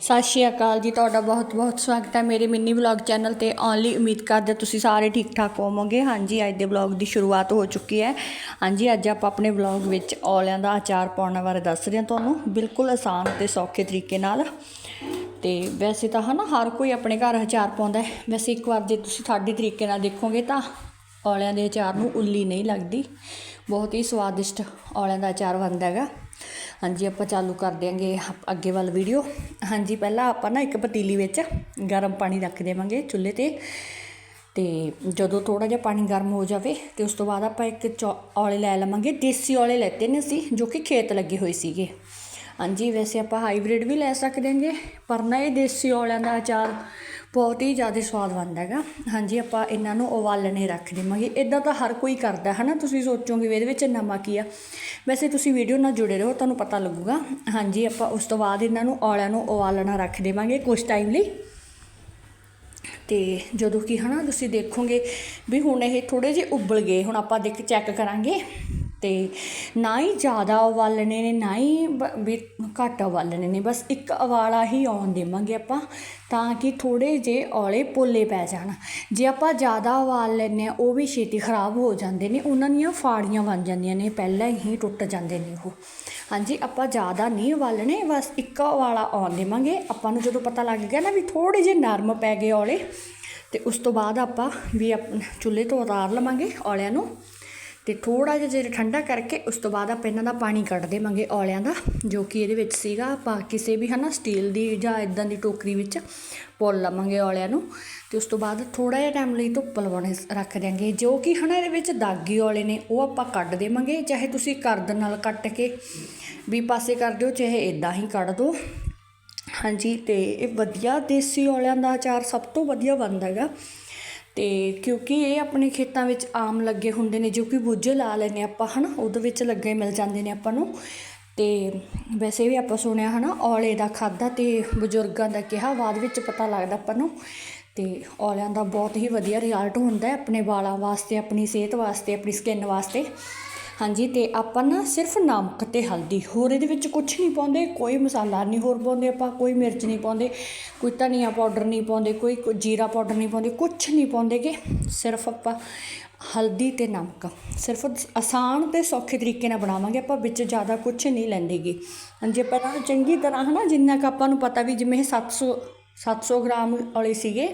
ਸਤਿ ਸ਼੍ਰੀ ਅਕਾਲ ਜੀ, ਤੁਹਾਡਾ ਬਹੁਤ ਬਹੁਤ ਸਵਾਗਤ ਹੈ ਮੇਰੇ ਮਿੰਨੀ ਵਲੌਗ ਚੈਨਲ ਤੇ ਓਨਲੀ ਉਮੀਦ ਕਰਦੇ ਤੁਸੀਂ ਸਾਰੇ ਠੀਕ ਠਾਕ ਹੋਵੋਗੇ। ਹਾਂਜੀ, ਅੱਜ ਦੇ ਵਲੌਗ ਦੀ ਸ਼ੁਰੂਆਤ ਹੋ ਚੁੱਕੀ ਹੈ। ਹਾਂਜੀ, ਅੱਜ ਆਪਾਂ ਆਪਣੇ ਵਲੌਗ ਵਿੱਚ ਔਲਿਆਂ ਦਾ ਅਚਾਰ ਪਾਉਣ ਬਾਰੇ ਦੱਸ ਰਹੇ ਹਾਂ ਤੁਹਾਨੂੰ, ਬਿਲਕੁਲ ਆਸਾਨ ਤੇ ਸੌਖੇ ਤਰੀਕੇ ਨਾਲ। ਤੇ ਵੈਸੇ ਤਾਂ ਹਨਾ, ਹਰ ਕੋਈ ਆਪਣੇ ਘਰ ਅਚਾਰ ਪਾਉਂਦਾ ਹੈ। ਵੈਸੇ ਇੱਕ ਵਾਰ ਜੇ ਤੁਸੀਂ ਸਾਡੇ ਤਰੀਕੇ ਨਾਲ ਦੇਖੋਗੇ ਤਾਂ ਔਲਿਆਂ ਦੇ ਅਚਾਰ ਨੂੰ ਉੱਲੀ ਨਹੀਂ ਲੱਗਦੀ। ਬਹੁਤ ਹੀ ਸਵਾਦਿਸ਼ਟ ਔਲਿਆਂ ਦਾ ਅਚਾਰ ਬਣਦਾ ਹੈਗਾ। ਹਾਂਜੀ, ਆਪਾਂ ਚਾਲੂ ਕਰ ਦਿਆਂਗੇ ਅੱਗੇ ਵੱਲ ਵੀਡੀਓ ਹਾਂਜੀ, ਪਹਿਲਾਂ ਆਪਾਂ ਨਾ ਇੱਕ ਪਤੀਲੀ ਵਿੱਚ ਗਰਮ ਪਾਣੀ ਰੱਖ ਦੇਵਾਂਗੇ ਚੁੱਲ੍ਹੇ ਤੇ। ਤੇ ਜਦੋਂ ਥੋੜਾ ਜਿਹਾ ਪਾਣੀ ਗਰਮ ਹੋ ਜਾਵੇ ਤੇ ਉਸ ਤੋਂ ਬਾਅਦ ਆਪਾਂ ਇੱਕ ਚੌ- ਔਲੇ ਲੈ ਲਵਾਂਗੇ। ਦੇਸੀ ਔਲੇ ਲੈਤੇ ਨੇ ਅਸੀਂ, ਜੋ ਕਿ ਖੇਤ ਲੱਗੇ ਹੋਏ ਸੀਗੇ। ਹਾਂਜੀ, ਵੈਸੇ ਆਪਾਂ ਹਾਈਬ੍ਰਿਡ ਵੀ ਲੈ ਸਕਦੇ ਹਾਂਗੇ ਪਰ ਨਾ ਇਹ ਦੇਸੀ ਔਲਿਆਂ ਦਾ ਅਚਾਰ ਬਹੁਤ ਹੀ ਜ਼ਿਆਦਾ ਸਵਾਦ ਬਣਦਾ ਹੈਗਾ। ਹਾਂਜੀ, ਆਪਾਂ ਇਹਨਾਂ ਨੂੰ ਉਬਾਲਣੇ ਰੱਖ ਦੇਵਾਂਗੇ। ਇਦਾਂ ਤਾਂ ਹਰ ਕੋਈ ਕਰਦਾ ਹੈ ਨਾ ਤੁਸੀਂ ਸੋਚੋਗੇ ਵੀ ਇਹਦੇ ਵਿੱਚ ਨਮਾ ਕੀ ਆ? ਵੈਸੇ ਤੁਸੀਂ ਵੀਡੀਓ ਨਾਲ ਜੁੜੇ ਰਹੋ, ਤੁਹਾਨੂੰ ਪਤਾ ਲੱਗੂਗਾ। ਹਾਂਜੀ, ਆਪਾਂ ਉਸ ਤੋਂ ਬਾਅਦ ਇਹਨਾਂ ਨੂੰ ਔਲਿਆਂ ਨੂੰ ਉਬਾਲਣਾ ਰੱਖ ਦੇਵਾਂਗੇ ਕੁਝ ਟਾਈਮ ਲਈ। ਤੇ ਜਦੋਂ ਕਿ, ਹਨਾ, ਤੁਸੀਂ ਦੇਖੋਗੇ ਵੀ ਹੁਣ ਇਹ ਥੋੜੇ ਜਿਹੇ ਉਬਲ ਗਏ। ਹੁਣ ਆਪਾਂ ਦੇਖ ਚੈੱਕ ਕਰਾਂਗੇ। ਤੇ ਨਾ ਹੀ ਜ਼ਿਆਦਾ ਉਬਾਲਣੇ ਨੇ, ਨਾ ਹੀ ਵੀ ਘੱਟ ਉਬਾਲਣੇ ਨੇ, ਬਸ ਇੱਕ ਉਬਾਲਾ ਹੀ ਆਉਣ ਦੇਵਾਂਗੇ ਆਪਾਂ ਤਾਂ ਕਿ ਥੋੜ੍ਹੇ ਜਿਹੇ ਔਲੇ ਪੋਲੇ ਪੈ ਜਾਣ। ਜੇ ਆਪਾਂ ਜ਼ਿਆਦਾ ਉਬਾਲ ਲੈਂਦੇ ਹਾਂ, ਉਹ ਵੀ ਛੇਤੀ ਖਰਾਬ ਹੋ ਜਾਂਦੇ ਨੇ, ਉਹਨਾਂ ਦੀਆਂ ਫਾੜੀਆਂ ਬਣ ਜਾਂਦੀਆਂ ਨੇ, ਪਹਿਲਾਂ ਹੀ ਟੁੱਟ ਜਾਂਦੇ ਨੇ ਉਹ। ਹਾਂਜੀ, ਆਪਾਂ ਜ਼ਿਆਦਾ ਨਹੀਂ ਉਬਾਲਣੇ, ਬਸ ਇੱਕ ਉਬਾਲਾ ਆਉਣ ਦੇਵਾਂਗੇ। ਆਪਾਂ ਨੂੰ ਜਦੋਂ ਪਤਾ ਲੱਗ ਗਿਆ ਨਾ ਵੀ ਥੋੜ੍ਹੇ ਜਿਹੇ ਨਰਮ ਪੈ ਗਏ ਔਲੇ, ਤੇ ਉਸ ਤੋਂ ਬਾਅਦ ਆਪਾਂ ਵੀ ਆਪ- ਚੁੱਲ੍ਹੇ ਤੋਂ ਉਤਾਰ ਲਵਾਂਗੇ ਔਲਿਆਂ ਨੂੰ। ਤੇ ਥੋੜਾ ਜਿਹਾ ਜੇ ਠੰਡਾ ਕਰਕੇ ਉਸ ਤੋਂ ਬਾਅਦ ਆਪਾਂ ਇਹਨਾਂ ਦਾ ਪਾਣੀ ਕੱਢ ਦੇਵਾਂਗੇ ਔਲਿਆਂ ਦਾ, ਜੋ ਕਿ ਇਹਦੇ ਵਿੱਚ ਸੀਗਾ। ਆਪਾਂ ਕਿਸੇ ਵੀ ਹਨਾ ਸਟੀਲ ਦੀ ਜਾਂ ਇਦਾਂ ਦੀ ਟੋਕਰੀ ਵਿੱਚ ਪੁੱਲ ਲਵਾਂਗੇ ਔਲਿਆਂ ਨੂੰ ਤੇ ਉਸ ਤੋਂ ਬਾਅਦ ਥੋੜਾ ਜਿਹਾ ਟਾਈਮ ਲਈ ਧੁੱਪ ਲਵਾਉਣੇ ਰੱਖ ਦਿਆਂਗੇ। ਜੋ ਕਿ ਹਨਾ ਇਹਦੇ ਵਿੱਚ ਦਾਗੀ ਔਲੇ ਨੇ, ਉਹ ਆਪਾਂ ਕੱਢ ਦੇਵਾਂਗੇ। ਚਾਹੇ ਤੁਸੀਂ ਕਰਦ ਨਾਲ ਕੱਟ ਕੇ ਵੀ ਪਾਸੇ ਕਰ ਦਿਓ, ਚਾਹੇ ਇਦਾਂ ਹੀ ਕੱਢ ਦਿਓ ਹਾਂਜੀ, ਤੇ ਇਹ ਵਧੀਆ ਦੇਸੀ ਔਲਿਆਂ ਦਾ ਅਚਾਰ ਸਭ ਤੋਂ ਵਧੀਆ ਬਣਦਾ ਹੈਗਾ। ਤੇ ਕਿਉਂਕਿ ਇਹ ਆਪਣੇ ਖੇਤਾਂ ਵਿੱਚ ਆਮ ਲੱਗੇ ਹੁੰਦੇ ਨੇ, ਜੋ ਕਿ ਬੁੱਝੇ ਲਾ ਲੈਨੇ ਆਪਾਂ, ਹਨਾ? ਉਹਦੇ ਵਿੱਚ ਲੱਗੇ ਮਿਲ ਜਾਂਦੇ ਨੇ ਆਪਾਂ ਨੂੰ। ਤੇ ਵੈਸੇ ਵੀ ਆਪਾਂ ਸੁਣਿਆ, ਹਨਾ, ਔਲੇ ਦਾ ਖਾਦਾ ਤੇ ਬਜ਼ੁਰਗਾਂ ਦਾ ਕਿਹਾ, ਬਾਅਦ ਵਿੱਚ ਪਤਾ ਲੱਗਦਾ ਆਪਾਂ ਨੂੰ। ਤੇ ਔਲਿਆਂ ਦਾ ਬਹੁਤ ਹੀ ਵਧੀਆ ਰਿਜ਼ਲਟ ਹੁੰਦਾ ਹੈ ਆਪਣੇ ਵਾਲਾਂ ਵਾਸਤੇ, ਆਪਣੀ ਸਿਹਤ ਵਾਸਤੇ, ਆਪਣੀ ਸਕਿਨ ਵਾਸਤੇ। ਹਾਂਜੀ, ਤੇ ਆਪਾਂ ਨਾ ਸਿਰਫ ਨਮਕ ਤੇ ਹਲਦੀ, ਹੋਰ ਇਹਦੇ ਵਿੱਚ ਕੁਝ ਨਹੀਂ ਪਾਉਂਦੇ, ਕੋਈ ਮਸਾਲਾ ਨਹੀਂ ਹੋਰ ਪਾਉਂਦੇ ਆਪਾਂ, ਕੋਈ ਮਿਰਚ ਨਹੀਂ ਪਾਉਂਦੇ, ਕੋਈ ਧਨੀਆ ਪਾਊਡਰ ਨਹੀਂ ਪਾਉਂਦੇ, ਕੋਈ ਜੀਰਾ ਪਾਊਡਰ ਨਹੀਂ ਪਾਉਂਦੇ ਕੁਝ ਨਹੀਂ ਪਾਉਂਦੇਗੇ, ਸਿਰਫ ਆਪਾਂ ਹਲਦੀ ਤੇ ਨਮਕ। ਸਿਰਫ ਆਸਾਨ ਤੇ ਸੌਖੇ ਤਰੀਕੇ ਨਾਲ ਬਣਾਵਾਂਗੇ, ਆਪਾਂ ਵਿੱਚ ਜ਼ਿਆਦਾ ਕੁਝ ਨਹੀਂ ਲੈਂਦੇਗੇ। ਹਾਂਜੀ, ਆਪਾਂ ਚੰਗੀ ਤਰ੍ਹਾਂ ਹਨਾ, ਜਿੰਨਾ ਕੁ ਆਪਾਂ ਨੂੰ ਪਤਾ ਵੀ ਜਿਵੇਂ ਇਹ 700 700 ਗ੍ਰਾਮ ਵਾਲੇ ਸੀਗੇ,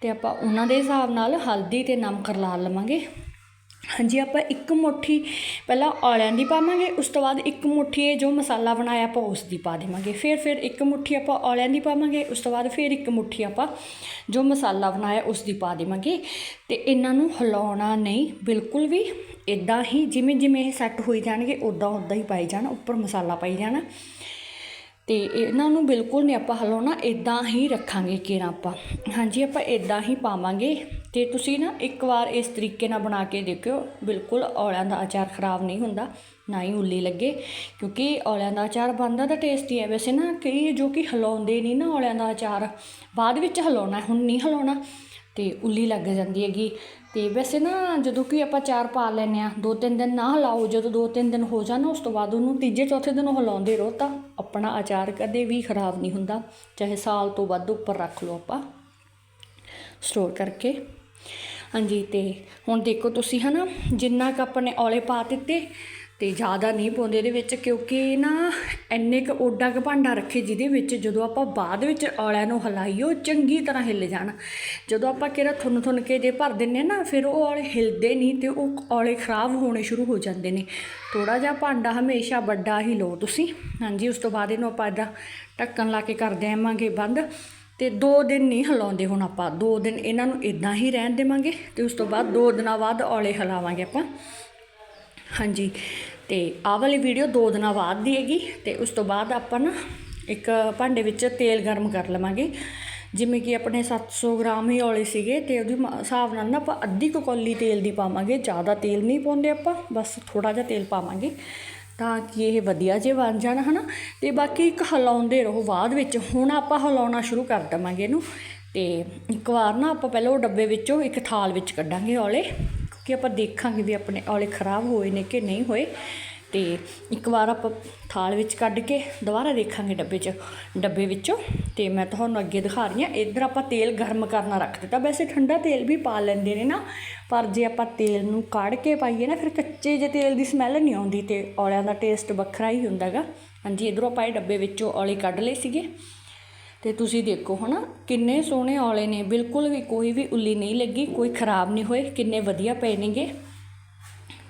ਤੇ ਆਪਾਂ ਉਹਨਾਂ ਦੇ ਹਿਸਾਬ ਨਾਲ ਹਲਦੀ ਤੇ ਨਮਕ ਲਾ ਲਵਾਂਗੇ। ਹਾਂਜੀ, ਆਪਾਂ ਇੱਕ ਮੁੱਠੀ ਪਹਿਲਾਂ ਔਲਿਆਂ ਦੀ ਪਾਵਾਂਗੇ, ਉਸ ਤੋਂ ਬਾਅਦ ਇੱਕ ਮੁੱਠੀ ਇਹ ਜੋ ਮਸਾਲਾ ਬਣਾਇਆ ਆਪਾਂ ਉਸ ਦੀ ਪਾ ਦੇਵਾਂਗੇ। ਫਿਰ ਫਿਰ ਇੱਕ ਮੁੱਠੀ ਆਪਾਂ ਔਲਿਆਂ ਦੀ ਪਾਵਾਂਗੇ, ਉਸ ਤੋਂ ਬਾਅਦ ਫਿਰ ਇੱਕ ਮੁੱਠੀ ਆਪਾਂ ਜੋ ਮਸਾਲਾ ਬਣਾਇਆ ਉਸ ਦੀ ਪਾ ਦੇਵਾਂਗੇ। ਤੇ ਇਹਨਾਂ ਨੂੰ ਹਿਲਾਉਣਾ ਨਹੀਂ, ਬਿਲਕੁਲ ਵੀ ਇਦਾਂ ਹੀ ਜਿਵੇਂ ਜਿਵੇਂ ਇਹ ਸੈੱਟ ਹੋਈ ਜਾਣਗੇ ਉਦਾਂ ਉਦਾਂ ਹੀ ਪਾਈ ਜਾਣਾ, ਉੱਪਰ ਮਸਾਲਾ ਪਾਈ ਜਾਣਾ। ਤੇ ਇਹਨਾਂ ਨੂੰ ਬਿਲਕੁਲ ਨਹੀਂ ਆਪਾਂ ਹਿਲਾਉਣਾ ਇਦਾਂ ਹੀ ਰੱਖਾਂਗੇ ਕੇਰਾ ਆਪਾਂ। ਹਾਂਜੀ, ਆਪਾਂ ਇਦਾਂ ਹੀ ਪਾਵਾਂਗੇ। ਤੇ ਤੁਸੀਂ ਨਾ ਇੱਕ ਵਾਰ ਇਸ ਤਰੀਕੇ ਨਾਲ ਬਣਾ ਕੇ ਦੇਖਿਓ, ਬਿਲਕੁਲ ਔਲਿਆਂ ਦਾ ਅਚਾਰ ਖਰਾਬ ਨਹੀਂ ਹੁੰਦਾ, ਨਾ ਹੀ ਉੱਲੀ ਲੱਗੇ, ਕਿਉਂਕਿ ਔਲਿਆਂ ਦਾ ਅਚਾਰ ਬਣਦਾ ਤਾਂ ਟੇਸਟੀ ਹੈ। ਵੈਸੇ ਨਾ ਕਈ ਜੋ ਕਿ ਹਲਾਉਂਦੇ ਨਹੀਂ ਨਾ ਔਲਿਆਂ ਦਾ ਅਚਾਰ, ਬਾਅਦ ਵਿੱਚ ਹਲਾਉਣਾ, ਹੁਣ ਨਹੀਂ ਹਲਾਉਣਾ, ਤੇ ਉੱਲੀ ਲੱਗ ਜਾਂਦੀ ਹੈਗੀ। ਤੇ ਵੈਸੇ ਨਾ ਜਦੋਂ ਕਿ ਆਪਾਂ ਚਾਰ ਪਾ ਲੈਨੇ ਆ ਦੋ ਤਿੰਨ ਦਿਨ ਨਾ ਹਿਲਾਓ, ਜਦੋਂ ਦੋ ਤਿੰਨ ਦਿਨ ਹੋ ਜਾਣ, ਉਸ ਤੋਂ ਬਾਅਦ ਉਹਨੂੰ ਤੀਜੇ, ਚੌਥੇ ਦਿਨ ਉਹ ਹਿਲਾਉਂਦੇ ਰਹੋ ਤਾਂ ਆਪਣਾ ਅਚਾਰ ਕਦੇ ਵੀ ਖਰਾਬ ਨਹੀਂ ਹੁੰਦਾ, ਚਾਹੇ ਸਾਲ ਤੋਂ ਵੱਧ ਉੱਪਰ ਰੱਖ ਲਓ ਆਪਾਂ। ਸਟੋਰ ਕਰਕੇ ਹਾਂਜੀ, ਤੇ ਹੁਣ ਦੇਖੋ ਤੁਸੀਂ ਹਨਾ, ਜਿੰਨਾ ਕੁ ਆਪਾਂ ਨੇ ਔਲੇ ਪਾ ਦਿੱਤੇ ਤੇ ਜ਼ਿਆਦਾ ਨਹੀਂ ਪਾਉਂਦੇ ਇਹਦੇ ਵਿੱਚ, ਕਿਉਂਕਿ ਨਾ ਇੰਨੇ ਕੁ ਓਡਾ ਕੁ ਭਾਂਡਾ ਰੱਖੇ ਜਿਹਦੇ ਵਿੱਚ ਜਦੋਂ ਆਪਾਂ ਬਾਅਦ ਵਿੱਚ ਔਲਿਆਂ ਨੂੰ ਹਿਲਾਈਓ, ਚੰਗੀ ਤਰ੍ਹਾਂ ਹਿੱਲ ਜਾਣ। ਜਦੋਂ ਆਪਾਂ ਕਿਹੜਾ ਥੁੰਨ ਥੁੰਨ ਕੇ ਜੇ ਭਰ ਦਿੰਨੇ ਨਾ, ਫਿਰ ਉਹ ਔਲੇ ਹਿਲਦੇ ਨਹੀਂ ਤੇ ਉਹ ਔਲੇ ਖਰਾਬ ਹੋਣੇ ਸ਼ੁਰੂ ਹੋ ਜਾਂਦੇ ਨੇ। ਥੋੜਾ ਜਿਹਾ ਭਾਂਡਾ ਹਮੇਸ਼ਾ ਵੱਡਾ ਹੀ ਲਓ ਤੁਸੀਂ। ਹਾਂਜੀ, ਉਸ ਤੋਂ ਬਾਅਦ ਇਹਨੂੰ ਆਪਾਂ ਇੱਦਾਂ ਢੱਕਣ ਲਾ ਕੇ ਕਰ ਦੇਵਾਂਗੇ ਬੰਦ। ਤੇ 2 ਦਿਨ ਨਹੀਂ ਹਿਲਾਉਂਦੇ ਹੁਣ ਆਪਾਂ 2 ਦਿਨ ਇਹਨਾਂ ਨੂੰ ਇਦਾਂ ਹੀ ਰਹਿਣ ਦੇਵਾਂਗੇ ਤੇ ਉਸ ਤੋਂ ਬਾਅਦ 2 ਦਿਨਾਂ ਬਾਅਦ ਔਲੇ ਹਿਲਾਵਾਂਗੇ ਆਪਾਂ। ਹਾਂਜੀ, ਤੇ ਆਹ ਵਾਲੀ ਵੀਡੀਓ 2 ਦਿਨਾਂ ਬਾਅਦ ਦੀ ਹੈਗੀ ਤੇ ਉਸ ਤੋਂ ਬਾਅਦ ਆਪਾਂ ਨਾ ਇੱਕ ਭਾਂਡੇ ਵਿੱਚ ਤੇਲ ਗਰਮ ਕਰ ਲਵਾਂਗੇ। ਜਿਵੇਂ ਕਿ ਆਪਣੇ 700 ਗ੍ਰਾਮ ਹੀ ਔਲੇ ਸੀਗੇ ਤੇ ਉਹਦੀ ਮ- ਹਿਸਾਬ ਨਾਲ ਨਾ ਆਪਾਂ ਅੱਧੀ ਕੁ ਕੌਲੀ ਤੇਲ ਦੀ ਪਾਵਾਂਗੇ, ਜ਼ਿਆਦਾ ਤੇਲ ਨਹੀਂ ਪਾਉਂਦੇ ਆਪਾਂ, ਬਸ ਥੋੜਾ ਜਿਹਾ ਤੇਲ ਪਾਵਾਂਗੇ। ਤਾਂ ਕਿ ਇਹ ਵਧੀਆ ਜੇ ਬਣ ਜਾਣ, ਹਨਾ? ਤੇ ਬਾਕੀ ਇੱਕ ਹਿਲਾਉਂਦੇ ਰਹੋ ਬਾਅਦ ਵਿੱਚ। ਹੁਣ ਆਪਾਂ ਹਿਲਾਉਣਾ ਸ਼ੁਰੂ ਕਰ ਦਵਾਂਗੇ ਇਹਨੂੰ। ਤੇ ਇੱਕ ਵਾਰ ਨਾ ਆਪਾਂ ਪਹਿਲਾਂ ਉਹ ਡੱਬੇ ਵਿੱਚੋਂ ਇੱਕ ਥਾਲ ਵਿੱਚ ਕੱਢਾਂਗੇ ਔਲੇ ਕਿ ਆਪਾਂ ਦੇਖਾਂਗੇ ਵੀ ਆਪਣੇ ਔਲੇ ਖਰਾਬ ਹੋਏ ਨੇ ਕਿ ਨਹੀਂ ਹੋਏ। ਅਤੇ ਇੱਕ ਵਾਰ ਆਪਾਂ ਥਾਲ ਵਿੱਚ ਕੱਢ ਕੇ ਦੁਬਾਰਾ ਦੇਖਾਂਗੇ ਡੱਬੇ 'ਚ, ਡੱਬੇ ਵਿੱਚੋਂ। ਅਤੇ ਮੈਂ ਤੁਹਾਨੂੰ ਅੱਗੇ ਦਿਖਾ ਰਹੀ ਹਾਂ, ਇੱਧਰ ਆਪਾਂ ਤੇਲ ਗਰਮ ਕਰਨਾ ਰੱਖ ਦਿੱਤਾ। ਵੈਸੇ ਠੰਡਾ ਤੇਲ ਵੀ ਪਾ ਲੈਂਦੇ ਨੇ ਨਾ, ਪਰ ਜੇ ਆਪਾਂ ਤੇਲ ਨੂੰ ਕੱਢ ਕੇ ਪਾਈਏ ਨਾ, ਫਿਰ ਕੱਚੇ ਜੇ ਤੇਲ ਦੀ ਸਮੈਲ ਨਹੀਂ ਆਉਂਦੀ ਤੇ ਔਲਿਆਂ ਦਾ ਟੇਸਟ ਵੱਖਰਾ ਹੀ ਹੁੰਦਾ ਗਾ। ਹਾਂਜੀ, ਇੱਧਰੋਂ ਆਪਾਂ ਇਹ ਡੱਬੇ ਵਿੱਚੋਂ ਔਲੇ ਕੱਢ ਲਏ ਸੀਗੇ। ਤੇ ਤੁਸੀਂ ਦੇਖੋ ਹਨਾ, ਕਿੰਨੇ ਸੋਹਣੇ ਔਲੇ ਨੇ। ਬਿਲਕੁਲ ਵੀ ਕੋਈ ਵੀ ਉੱਲੀ ਨਹੀਂ ਲੱਗੀ, ਕੋਈ ਖਰਾਬ ਨਹੀਂ ਹੋਏ, ਕਿੰਨੇ ਵਧੀਆ ਪਏ ਨੇਗੇ।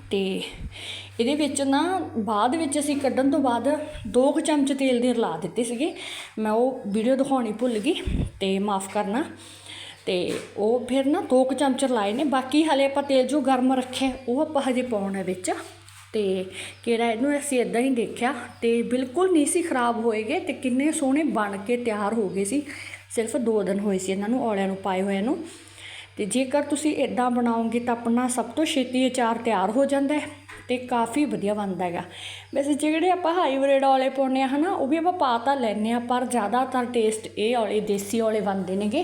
ਅਤੇ ਇਹਦੇ ਵਿੱਚ ਨਾ ਬਾਅਦ ਵਿੱਚ ਅਸੀਂ ਕੱਢਣ ਤੋਂ ਬਾਅਦ ਦੋ ਕੁ ਚਮਚ ਤੇਲ ਦੇ ਰਲਾ ਦਿੱਤੇ ਸੀਗੇ। ਮੈਂ ਉਹ ਵੀਡੀਓ ਦਿਖਾਉਣੀ ਭੁੱਲ ਗਈ ਅਤੇ ਮਾਫ ਕਰਨਾ। ਅਤੇ ਉਹ ਫਿਰ ਨਾ ਦੋ ਕੁ ਚਮਚ ਲਾਏ ਨੇ। ਬਾਕੀ ਹਲੇ ਆਪਾਂ ਤੇਲ ਜੋ ਗਰਮ ਰੱਖਿਆ, ਉਹ ਆਪਾਂ ਹਜੇ ਪਾਉਣਾ ਵਿੱਚ। ਤੇ ਕਿਹੜਾ ਇਹਨੂੰ ਅਸੀਂ ਇਦਾਂ ਹੀ ਦੇਖਿਆ ਤੇ ਬਿਲਕੁਲ ਨਹੀਂ ਸੀ ਖਰਾਬ ਹੋਏਗੇ ਤੇ ਕਿੰਨੇ ਸੋਹਣੇ ਬਣ ਕੇ ਤਿਆਰ ਹੋ ਗਏ ਸੀ। ਸਿਰਫ 2 ਦਿਨ ਹੋਏ ਸੀ ਇਹਨਾਂ ਨੂੰ, ਔਲਿਆਂ ਨੂੰ ਪਾਏ ਹੋਇਆਂ ਨੂੰ। ਤੇ ਜੇਕਰ ਤੁਸੀਂ ਇਦਾਂ ਬਣਾਓਗੇ ਤਾਂ ਆਪਣਾ ਸਭ ਤੋਂ ਛੇਤੀ ਅਚਾਰ ਤਿਆਰ ਹੋ ਜਾਂਦਾ ਹੈ ਤੇ ਕਾਫੀ ਵਧੀਆ ਬਣਦਾ ਹੈਗਾ। ਵੈਸੇ ਜਿਹੜੇ ਆਪਾਂ ਹਾਈਬ੍ਰਿਡ ਔਲੇ ਪਾਉਂਦੇ ਆ ਹਨਾ, ਉਹ ਵੀ ਆਪਾਂ ਪਾ ਤਾਂ ਲੈਂਦੇ ਆ ਪਰ ਜ਼ਿਆਦਾਤਰ ਟੇਸਟ ਇਹ ਔਲੇ ਦੇਸੀ ਔਲੇ ਬਣਦੇ ਨੇਗੇ,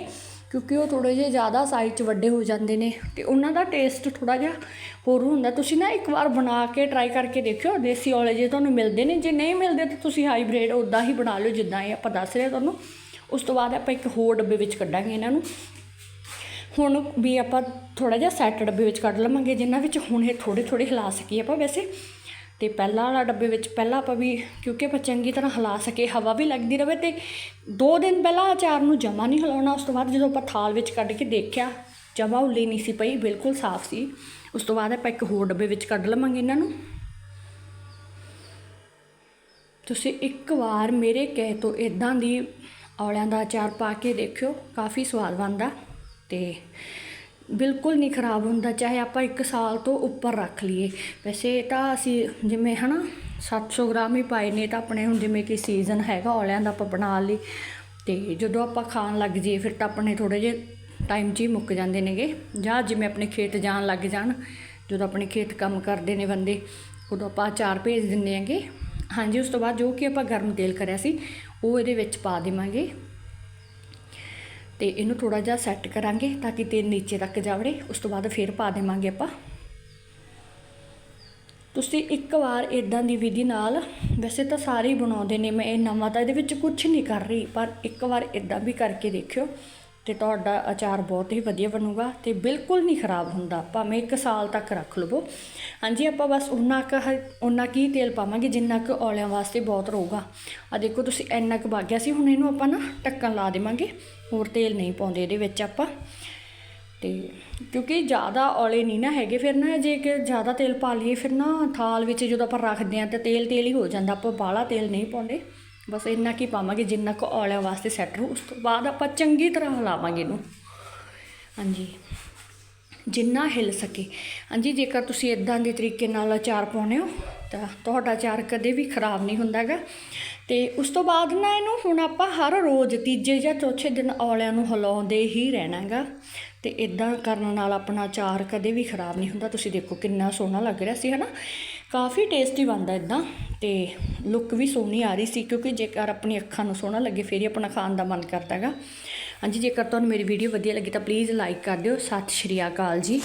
ਕਿਉਂਕਿ ਉਹ ਥੋੜੇ ਜਿਹੇ ਜ਼ਿਆਦਾ ਸਾਈਜ਼ 'ਚ ਵੱਡੇ ਹੋ ਜਾਂਦੇ ਨੇ ਤੇ ਉਹਨਾਂ ਦਾ ਟੇਸਟ ਥੋੜਾ ਜਿਹਾ ਹੋਰ ਹੁੰਦਾ। ਤੁਸੀਂ ਨਾ ਇੱਕ ਵਾਰ ਬਣਾ ਕੇ ਟਰਾਈ ਕਰਕੇ ਦੇਖਿਓ, ਦੇਸੀ ਔਲੇ ਜੇ ਤੁਹਾਨੂੰ ਮਿਲਦੇ ਨੇ, ਜੇ ਨਹੀਂ ਮਿਲਦੇ ਤਾਂ ਤੁਸੀਂ ਹਾਈਬ੍ਰਿਡ ਉਦਾਂ ਹੀ ਬਣਾ ਲਿਓ, ਜਿੱਦਾਂ ਇਹ ਆਪਾਂ ਦੱਸ ਰਹੇ ਤੁਹਾਨੂੰ। ਉਸ ਤੋਂ ਬਾਅਦ ਆਪਾਂ ਇੱਕ ਹੋਰ ਡੱਬੇ ਵਿੱਚ ਕੱਢਾਂਗੇ ਇਹਨਾਂ ਨੂੰ। ਹੁਣ ਵੀ ਆਪਾਂ ਥੋੜਾ ਜਿਹਾ ਸੈੱਟ ਡੱਬੇ ਵਿੱਚ ਕੱਢ ਲਵਾਂਗੇ, ਜਿਨ੍ਹਾਂ ਵਿੱਚ ਹੁਣ ਇਹ ਥੋੜੇ ਥੋੜੇ ਹਿਲਾ ਸਕੀਏ ਆਪਾਂ ਵੈਸੇ। ਤੇ ਪਹਿਲਾਂ ਵਾਲਾ ਡੱਬੇ ਵਿੱਚ ਪਹਿਲਾਂ ਆਪਾਂ ਵੀ, ਕਿਉਂਕਿ ਆਪਾਂ ਚੰਗੀ ਤਰ੍ਹਾਂ ਹਿਲਾ ਸਕੇ ਹਵਾ ਵੀ ਲੱਗਦੀ ਰਵੇ ਤੇ ਦੋ ਦਿਨ ਪਹਿਲਾਂ ਅਚਾਰ ਨੂੰ ਜਮਾ ਨਹੀਂ ਹਿਲਾਉਣਾ, ਉਸ ਤੋਂ ਬਾਅਦ ਜਦੋਂ ਆਪਾਂ ਥਾਲ ਵਿੱਚ ਕੱਢ ਕੇ ਦੇਖਿਆ, ਜਮਾ ਉੱਲੀ ਨਹੀਂ ਸੀ ਪਈ, ਬਿਲਕੁਲ ਸਾਫ਼ ਸੀ। ਉਸ ਤੋਂ ਬਾਅਦ ਆਪਾਂ ਇੱਕ ਹੋਰ ਡੱਬੇ ਵਿੱਚ ਕੱਢ ਲਵਾਂਗੇ ਇਹਨਾਂ ਨੂੰ। ਤੁਸੀਂ ਇੱਕ ਵਾਰ ਮੇਰੇ ਕਹੇ ਤੋਂ ਇਦਾਂ ਦੀ ਔਲਿਆਂ ਦਾ ਅਚਾਰ ਪਾ ਕੇ ਦੇਖਿਓ, ਕਾਫੀ ਸਵਾਦ ਬਣਦਾ। ਤੇ ਬਿਲਕੁਲ ਨਹੀਂ ਖਰਾਬ ਹੁੰਦਾ, ਚਾਹੇ ਆਪਾਂ 1 ਸਾਲ ਤੋਂ ਉੱਪਰ ਰੱਖ ਲਈਏ। ਵੈਸੇ ਤਾਂ ਅਸੀਂ ਜਿਵੇਂ ਹਨਾ 700 ਗ੍ਰਾਮ ਹੀ ਪਾਏ ਨੇ, ਤਾਂ ਆਪਣੇ ਹੁਣ ਜਿਵੇਂ ਕਿ ਸੀਜ਼ਨ ਹੈਗਾ, ਔਲਿਆਂ ਦਾ ਆਪਾਂ ਬਣਾ ਲਈ। ਤੇ ਜਦੋਂ ਆਪਾਂ ਖਾਣ ਲੱਗ ਜਾਈਏ, ਫਿਰ ਤਾਂ ਆਪਣੇ ਥੋੜੇ ਜਿਹੇ ਟਾਈਮ 'ਚ ਹੀ ਮੁੱਕ ਜਾਂਦੇ ਨੇਗੇ। ਜਾਂ ਜਿਵੇਂ ਆਪਣੇ ਖੇਤ ਜਾਣ ਲੱਗ ਜਾਣ, ਜਦੋਂ ਆਪਣੇ ਖੇਤ ਕੰਮ ਕਰਦੇ ਨੇ ਬੰਦੇ, ਉਦੋਂ ਆਪਾਂ ਅਚਾਰ ਭੇਜ ਦਿੰਦੇ ਆਂਗੇ ਹਾਂਜੀ, ਉਸ ਤੋਂ ਬਾਅਦ ਜੋ ਕਿ ਆਪਾਂ ਗਰਮ ਤੇਲ ਕਰਿਆ ਸੀ, ਉਹ ਇਹਦੇ ਵਿੱਚ ਪਾ ਦੇਵਾਂਗੇ। ਤੇ ਇਹਨੂੰ ਥੋੜਾ ਜਿਹਾ ਸੈੱਟ ਕਰਾਂਗੇ ਤਾਂ ਕਿ ਤੇਲ ਨੀਚੇ ਤੱਕ ਜਾਵੜੇ। ਉਸ ਤੋਂ ਬਾਅਦ ਫਿਰ ਪਾ ਦੇਵਾਂਗੇ ਆਪਾਂ। ਤੁਸੀਂ ਇੱਕ ਵਾਰ ਇਦਾਂ ਦੀ ਵਿਧੀ ਨਾਲ, ਵੈਸੇ ਤਾਂ ਸਾਰੇ ਹੀ ਬਣਾਉਂਦੇ ਨੇ, ਮੈਂ ਇਹ ਨਵਾਂ ਤਾਂ ਇਹਦੇ ਵਿੱਚ ਕੁਝ ਨਹੀਂ ਕਰ ਰਹੀ, ਪਰ ਇੱਕ ਵਾਰ ਇਦਾਂ ਵੀ ਕਰਕੇ ਦੇਖਿਓ। ਤੇ ਤੁਹਾਡਾ ਅਚਾਰ ਬਹੁਤ ਹੀ ਵਧੀਆ ਬਣੂਗਾ ਤੇ ਬਿਲਕੁਲ ਨਹੀਂ ਖਰਾਬ ਹੁੰਦਾ। ਭਾਵੇਂ 1 ਸਾਲ ਤੱਕ ਰੱਖ ਲਵੋ। ਹਾਂਜੀ, ਆਪਾਂ ਬਸ ਉਹਨਾਂ ਕੁ ਹ ਉਹਨਾਂ ਕੀ ਤੇਲ ਪਾਵਾਂਗੇ, ਜਿੰਨਾ ਕੁ ਔਲਿਆਂ ਵਾਸਤੇ ਬਹੁਤ ਰਹੂਗਾ। ਆ ਦੇਖੋ, ਤੁਸੀਂ ਇੰਨਾ ਕੁ ਵਗ ਸੀ, ਹੁਣ ਇਹਨੂੰ ਆਪਾਂ ਨਾ ਢੱਕਣ ਲਾ ਦੇਵਾਂਗੇ। ਹੋਰ ਤੇਲ ਨਹੀਂ ਪਾਉਂਦੇ ਇਹਦੇ ਵਿੱਚ ਆਪਾਂ। ਤੇ ਕਿਉਂਕਿ ਜ਼ਿਆਦਾ ਔਲੇ ਨਹੀਂ ਨਾ ਹੈਗੇ, ਫਿਰ ਨਾ ਜੇ ਕਿ ਜ਼ਿਆਦਾ ਤੇਲ ਪਾ ਲਈਏ, ਫਿਰ ਨਾ ਥਾਲ ਵਿੱਚ ਜਦੋਂ ਆਪਾਂ ਰੱਖਦੇ ਆ ਤਾਂ ਤੇਲ ਤੇਲ ਹੀ ਹੋ ਜਾਂਦਾ। ਆਪਾਂ ਬਾਹਲਾ ਤੇਲ ਨਹੀਂ ਪਾਉਂਦੇ। ਬਸ ਇੰਨਾ ਕੀ ਪਾਵਾਂਗੇ, ਜਿੰਨਾ ਕੁ ਔਲਿਆਂ ਵਾਸਤੇ ਸੈੱਟ ਰਹੂ ਉਸ ਤੋਂ ਬਾਅਦ ਆਪਾਂ ਚੰਗੀ ਤਰ੍ਹਾਂ ਹਿਲਾਵਾਂਗੇ ਇਹਨੂੰ। ਹਾਂਜੀ। ਜਿੰਨਾ ਹਿਲ ਸਕੇ। ਹਾਂਜੀ, ਜੇਕਰ ਤੁਸੀਂ ਇਦਾਂ ਦੇ ਤਰੀਕੇ ਨਾਲ ਅਚਾਰ ਪਾਉਂਦੇ ਹੋ, ਤਾਂ ਤੁਹਾਡਾ ਅਚਾਰ ਕਦੇ ਵੀ ਖਰਾਬ ਨਹੀਂ ਹੁੰਦਾਗਾ ਤੇ ਉਸ ਤੋਂ ਬਾਅਦ ਨਾ ਇਹਨੂੰ ਹੁਣ ਆਪਾਂ ਹਰ ਰੋਜ਼ ਤੀਜੇ ਜਾਂ ਚੌਥੇ ਦਿਨ ਔਲਿਆਂ ਨੂੰ ਹਿਲਾਉਂਦੇ ਹੀ ਰਹਿਣਾਗਾ ਤੇ ਇਦਾਂ ਕਰਨ ਨਾਲ ਆਪਣਾ ਚਾਰ ਕਦੇ ਵੀ ਖਰਾਬ ਨਹੀਂ ਹੁੰਦਾ। ਤੁਸੀਂ ਦੇਖੋ ਕਿੰਨਾ ਸੋਹਣਾ ਲੱਗ ਰਿਹਾ ਸੀ, ਹਨਾ? ਕਾਫੀ ਟੇਸਟੀ ਬਣਦਾ ਇਦਾਂ ਤੇ ਲੁੱਕ ਵੀ ਸੋਹਣੀ ਆ ਰਹੀ ਸੀ, ਕਿਉਂਕਿ ਜੇਕਰ ਆਪਣੀ ਅੱਖਾਂ ਨੂੰ ਸੋਹਣਾ ਲੱਗੇ, ਫਿਰ ਹੀ ਆਪਣਾ ਖਾਣ ਦਾ ਮਨ ਕਰਦਾ ਕਰਦਾਗਾ ਹਾਂਜੀ, ਜੇਕਰ ਤੁਹਾਨੂੰ ਮੇਰੀ ਵੀਡੀਓ ਵਧੀਆ ਲੱਗੀ ਤਾਂ ਪਲੀਜ਼ ਲਾਈਕ ਕਰ ਦਿਓ। ਸਤਿ ਸ਼੍ਰੀ ਅਕਾਲ ਜੀ।